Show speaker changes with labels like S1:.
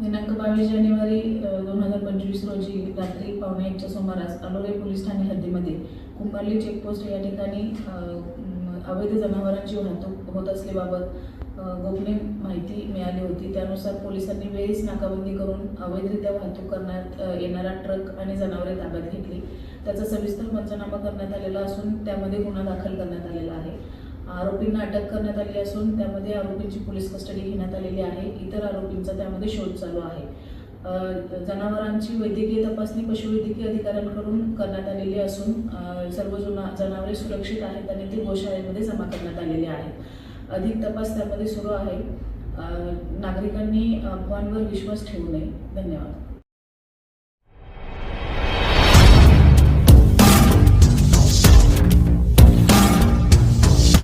S1: दिनांक बावीस जानेवारी दोन हजार पंचवीस रोजी रात्री पावणे एकच्या सुमारास अलोरे पोलीस ठाणे हद्दीमध्ये कुंभारली चेकपोस्ट या ठिकाणी अवैध जनावरांची वाहतूक होत असल्याबाबत गोपनीय माहिती मिळाली होती. त्यानुसार पोलिसांनी वेळीच नाकाबंदी करून अवैधरित्या वाहतूक करण्यात येणारा ट्रक आणि जनावरे ताब्यात घेतली. त्याचा सविस्तर पंचनामा करण्यात आलेला असून त्यामध्ये गुन्हा दाखल करण्यात आलेला आहे. आरोपींना अटक करण्यात आली असून त्यामध्ये आरोपींची पोलीस कस्टडी घेण्यात आलेली आहे. इतर आरोपींचा त्यामध्ये शोध चालू आहे. जनावरांची वैद्यकीय तपासणी पशुवैद्यकीय अधिकाऱ्यांकडून करण्यात आलेली असून सर्व जुना जनावरे सुरक्षित आहेत आणि ते गोशाळेमध्ये जमा करण्यात आलेले आहेत. अधिक तपास त्यामध्ये सुरू आहे. नागरिकांनी अफवांवर विश्वास ठेवू नये. धन्यवाद.